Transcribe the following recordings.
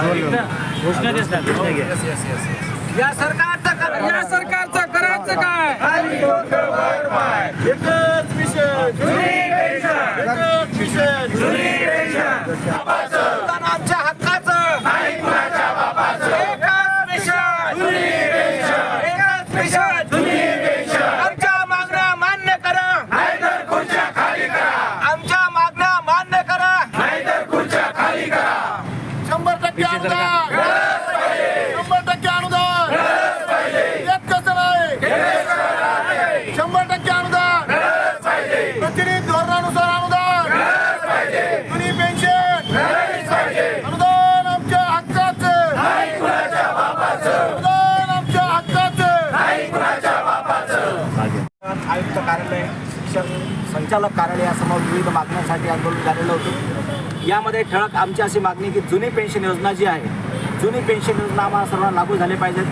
घोषणा देतात या सरकारचं कर- या सरकारचं करायचं काय? एकच मिशन एकच मिशन मतदान आमच्या हक्काचं. एकच मिशन एकच मिशन आमच्या मागण्या मान्य करा आमच्या मागण्या मान्य करा शंभर टक्के शंभर टक्के अनुदान! कसं नाही? शंभर टक्के अनुदान! प्रतिनिधी धोरणानुसार अनुदान! पेन्शन अनुदान आमच्या हक्काचं! अनुदान आमच्या हक्काचं! आयुक्त कार्यालय शिक्षण संचालक कार्यालयासमोर विविध मागण्यांसाठी आंदोलन झालेलं होतं. यामध्ये ठळक आमची अशी मागणी की जुनी पेन्शन योजना जी आहे जुनी पेन्शन योजना आम्हाला सर्वांना लागू झाली पाहिजेत.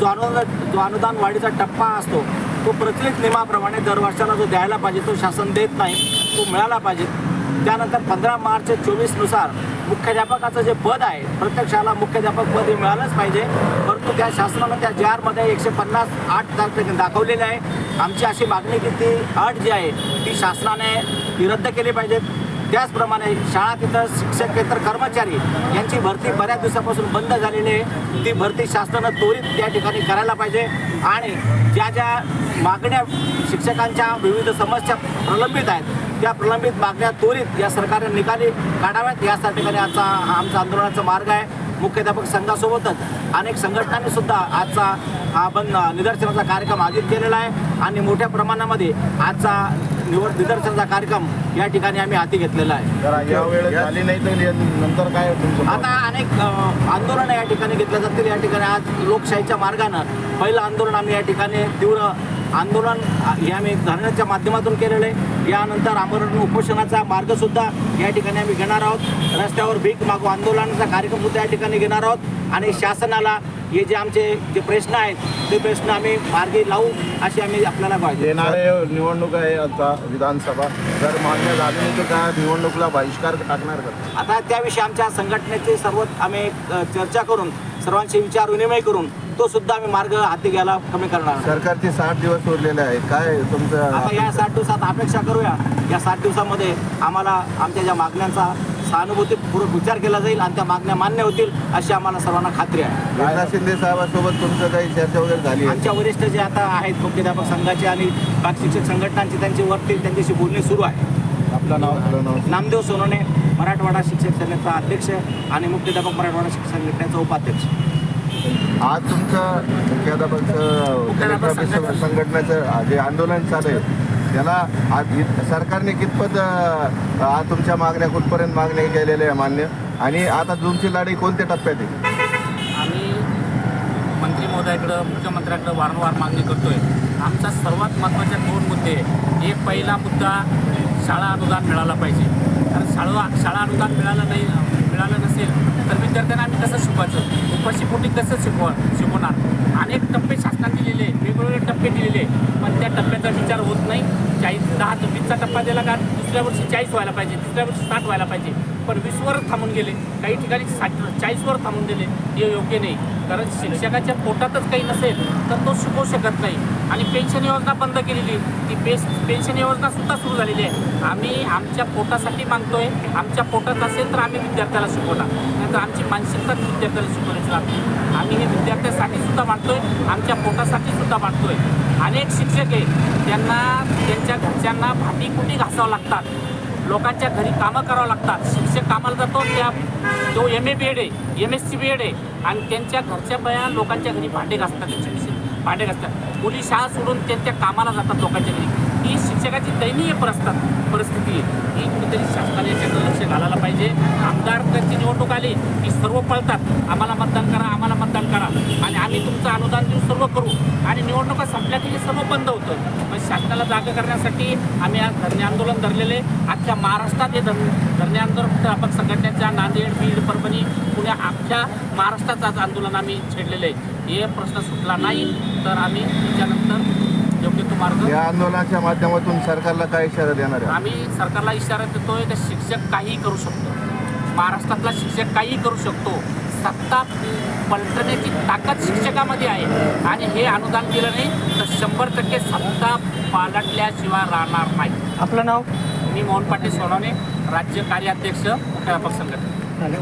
जो अनुदान जो अनुदान वाढीचा टप्पा असतो तो प्रचलित नियमाप्रमाणे दरवर्षाला जो द्यायला पाहिजे तो शासन देत नाही तो मिळाला पाहिजे. त्यानंतर पंधरा मार्च चोवीसनुसार मुख्याध्यापकाचं जे पद आहे प्रत्येक शाळा मुख्याध्यापक पद हे मिळालंच पाहिजे. परंतु त्या शासनानं त्या जी आरमध्ये एकशे पन्नास आठ तारखे दाखवलेले आहे. आमची अशी मागणी की ती अट जी आहे ती शासनाने ती रद्द केली पाहिजे त्याचप्रमाणे शाळा तिथं शिक्षकेतर कर्मचारी यांची भरती बऱ्याच दिवसापासून बंद झालेली आहे. ती भरती शासनानं त्वरित त्या ठिकाणी करायला पाहिजे. आणि ज्या ज्या मागण्या शिक्षकांच्या विविध समस्या प्रलंबित आहेत त्या प्रलंबित मागण्या त्वरित या सरकारने निकाली काढाव्यात. या ठिकाणी आजचा आमचा आंदोलनाचा मार्ग आहे. मुख्याध्यापक संघासोबतच अनेक संघटनांनी सुद्धा आजचा हा बंद निदर्शनाचा कार्यक्रम आयोजित केलेला आहे. आणि मोठ्या प्रमाणामध्ये आजचा निवड निदर्शनाचा कार्यक्रम या ठिकाणी आम्ही हाती घेतलेला आहे. जरा या वेळेत झाली नाही तर या- नंतर काय आता अनेक आंदोलन या ठिकाणी घेतल्या जातील. या ठिकाणी आज लोकशाहीच्या मार्गानं पहिलं आंदोलन आम्ही या ठिकाणी तीव्र आंदोलन हे आम्ही धरण्याच्या माध्यमातून केलेलं आहे. यानंतर आमरण उपोषणाचा मार्ग सुद्धा या ठिकाणी आम्ही घेणार आहोत. रस्त्यावर भीक मागू आंदोलनाचा कार्यक्रम सुद्धा या ठिकाणी घेणार आहोत. आणि शासनाला हे जे आमचे जे प्रश्न आहेत ते प्रश्न आम्ही मार्गी लावू अशी आम्ही आपल्याला पाहिजे येणारे निवडणूक आहे आता विधानसभा. जर मान्य झाली नाही तर त्या निवडणुकीला बहिष्कार टाकणार का? आता त्याविषयी आमच्या संघटनेचे सर्व आम्ही चर्चा करून सर्वांशी विचार विनिमय करून तो सुद्धा आम्ही मार्ग हाती घ्यायला कमी करणार. सरकारचे साठ दिवस उरलेले आहेत. काय तुमचं आता या साठ दिवसात अपेक्षा करूया. या साठ दिवसामध्ये आम्हाला आमच्या ज्या मागण्यांचा सहानुभूतीपूर्वक विचार केला जाईल आणि त्या मागण्या मान्य होतील अशी आम्हाला सर्वांना खात्री आहे. एकनाथ शिंदे साहेबांसोबत तुमचं काही चर्चा वगैरे झाली आहे? आमच्या वरिष्ठ जे आता आहेत मुख्याध्यापक संघाचे आणि बाकी शिक्षक संघटनांची त्यांची वरती त्यांच्याशी बोलणी सुरू आहे. आपलं नाव आपलं नाव. नामदेव सोनवणे मराठवाडा शिक्षक संघटनेचा अध्यक्ष आणि मुख्याध्यापक मराठवाडा शिक्षक संघटनेचा उपाध्यक्ष. आज तुमचं मुख्याध्यापक संघटनेचं जे आंदोलन चालू आहे त्याला आज इत- सरकारने कितपत आज तुमच्या मागण्या कुठपर्यंत मागण्या केलेल्या आहे मान्य? आणि आता तुमची लढाई कोणत्या टप्प्यात आहे? आम्ही मंत्री महोदयाकडं मुख्यमंत्र्याकडं वारंवार मागणी करतोय. आमचा सर्वात महत्त्वाचे दोन मुद्दे आहे. एक पहिला मुद्दा शाळा अनुदान मिळाला पाहिजे. कारण शाळा शाळा अनुदान मिळालं नाही मिळालं नसेल तर विद्यार्थ्यांना आम्ही कसं शिकवायचं उपाशीपोटी कसं शिकव शिकवणार. अनेक टप्पे शासनाने दिलेले वेगवेगळे टप्पे दिलेले पण त्या टप्प्याचा विचार होत नाही. चाळीस दहा वीसचा टप्पा दिला का दुसऱ्या वर्षी चाळीस व्हायला पाहिजे तिसऱ्या वर्षी साठ व्हायला पाहिजे. पण वीसवर थांबून गेले. काही ठिकाणी साठ चाळीसवर थांबून गेले हे योग्य नाही. कारण शिक्षकाच्या पोटातच काही नसेल तर तो शिकवू शकत नाही. आणि पेन्शन योजना बंद केलेली. ती पेस पेन्शन योजनासुद्धा सुरू झालेली आहे. आम्ही आमच्या पोटासाठी मागतोय. आमच्या पोटात असेल तर आम्ही विद्यार्थ्याला शिकवणार. नाहीतर आमची मानसिकता विद्यार्थ्याला शिकवण्याची लागते आम्ही हे विद्यार्थ्यासाठी सुद्धा आहे आमच्या पोटासाठी सुद्धा आहे अनेक शिक्षक आहे त्यांना त्यांच्या घरच्यांना भाटी कुटी घासावं लागतात? लोकांच्या घरी कामं करावं लागतात. शिक्षक कामाला जातो त्या जो एम ए बी एड आहे M S C B Ed आहे आणि त्यांच्या घरच्या बया लोकांच्या घरी भांडे घासतात त्यांच्या विषयी भांडे घासतात. मुली शाळा सोडून त्यांच्या कामाला जातात लोकांच्या घरी. ही शिक्षकाची दयनीय परस्तात परिस्थिती आहे. ही कुठेतरी शासनाने याच्याकडे लक्ष घालायला पाहिजे. आमदार निवडणूक आली की सर्व पळतात. आम्हाला मतदान करा आम्हाला मतदान करा. आणि आम्ही तुमचं अनुदान देऊ सर्व करू. आणि निवडणुका संपल्या की सर्व बंद होतं. पण शासनाला जागा करण्यासाठी आम्ही आज धरणे आंदोलन धरलेले. अख्ख्या महाराष्ट्रात हे धर धरणे आंदोलन अध्यापक संघटनेच्या नांदेड बीड परभणी पुण्या अख्ख्या महाराष्ट्राचं आज आंदोलन आम्ही छेडलेलं आहे. हे प्रश्न सुटला नाही तर आम्ही त्याच्यानंतर या आंदोलनाच्या माध्यमातून सरकारला काय इशारा देणार आहे? आम्ही सरकारला इशारा देतोय की शिक्षक काहीही करू शकतो. महाराष्ट्रातला शिक्षक काहीही करू शकतो. सत्ता पलटण्याची ताकद शिक्षकामध्ये आहे. आणि हे अनुदान दिलं नाही तर शंभर टक्के सत्ता पालटल्याशिवाय राहणार नाही. आपलं नाव? मी मोहन पाटील सोनवणे राज्य कार्याध्यक्ष मुख्याध्यापक संघटना.